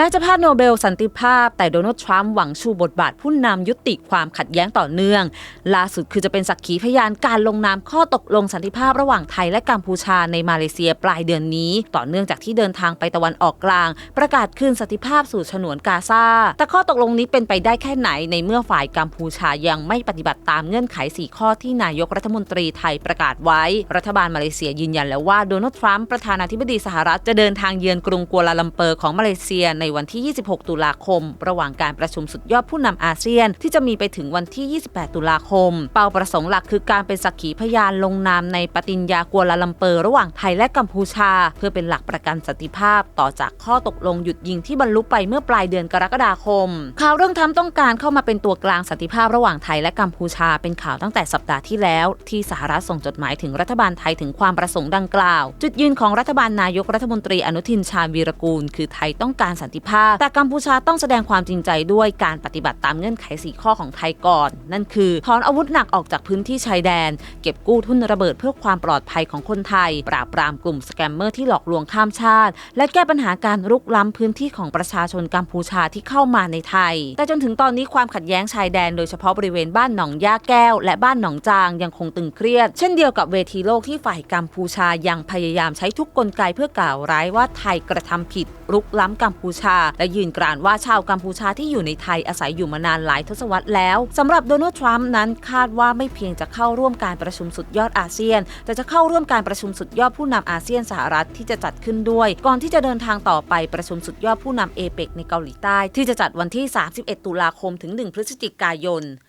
แม้จะพลาดโนเบลสันติภาพ แต่โดนัลด์ทรัมป์หวังชูบทบาทผู้นำยุติความขัดแย้งต่อเนื่อง ล่าสุดคือจะเป็นสักขีพยานการลงนามข้อตกลงสันติภาพระหว่างไทยและกัมพูชาในมาเลเซียปลายเดือนนี้ ต่อเนื่องจากที่เดินทางไปตะวันออกกลาง ประกาศคืนสันติภาพสู่ฉนวนกาซาแต่ข้อตกลงนี้เป็นไปได้แค่ไหนในเมื่อฝ่ายกัมพูชายังไม่ปฏิบัติตามเงื่อนไข 4 ข้อที่นายกรัฐมนตรีไทยประกาศไว้ รัฐบาลมาเลเซียยืนยันแล้วว่าโดนัลด์ทรัมป์ประธานาธิบดีสหรัฐจะเดินทางเยือนกรุงกัวลาลัมเปอร์ของมาเลเซียในวันที่ 26 ตุลาคม ระหว่างการประชุมสุดยอดผู้นำอาเซียน ที่จะมีไปถึงวันที่ 28 ตุลาคม เป้าประสงค์หลักคือการเป็นสักขีพยานลงนามในปฏิญญากัวลาลัมเปอร์ระหว่างไทยและกัมพูชา เพื่อเป็นหลักประกันสันติภาพ ต่อจากข้อตกลงหยุดยิงที่บรรลุไปเมื่อปลายเดือนกรกฎาคม ข่าวเรื่องทำต้องการเข้ามาเป็นตัวกลางสันติภาพระหว่างไทยและกัมพูชา เป็นข่าวตั้งแต่สัปดาห์ที่แล้ว ที่สหรัฐส่งจดหมายถึงรัฐบาลไทยถึงความประสงค์ดังกล่าว จุดยืนของรัฐบาลนายกรัฐมนตรีอนุทินชาญวีรกูล คือไทยต้องการสันติภาพ แต่กัมพูชาต้องแสดงความจริงใจด้วยการปฏิบัติตามเงื่อนไขสีข้อของไทยก่อน นั่นคือถอนอาวุธหนักออกจากพื้นที่ชายแดน เก็บกู้ทุนระเบิดเพื่อความปลอดภัยของคนไทย ปราบปรามกลุ่มสแกมเมอร์ที่หลอกลวงข้ามชาติ และแก้ปัญหาการรุกล้ำพื้นที่ของประชาชนกัมพูชาที่เข้ามาในไทย แต่จนถึงตอนนี้ความขัดแย้งชายแดนโดยเฉพาะบริเวณบ้านหนองย่าแก้ว และบ้านหนองจางยังคงตึงเครียด เช่นเดียวกับเวทีโลกที่ฝ่ายกัมพูชายังพยายามใช้ทุกกลไกเพื่อกล่าวร้ายว่าไทยกระทำผิดรุกล้ำกัมพูชา และยืนกรานว่าชาวกัมพูชาที่อยู่ในไทยอาศัยอยู่มานานหลายทศวรรษแล้วสำหรับโดนัลด์ทรัมป์นั้นคาดว่าไม่เพียงจะเข้าร่วมการประชุมสุดยอดอาเซียน แต่จะเข้าร่วมการประชุมสุดยอดผู้นำอาเซียนสหรัฐที่จะจัดขึ้นด้วย ก่อนที่จะเดินทางต่อไปประชุมสุดยอดผู้นำเอเปกในเกาหลีใต้ ที่จะจัดวันที่ 31 ตุลาคมถึง 1 พฤศจิกายน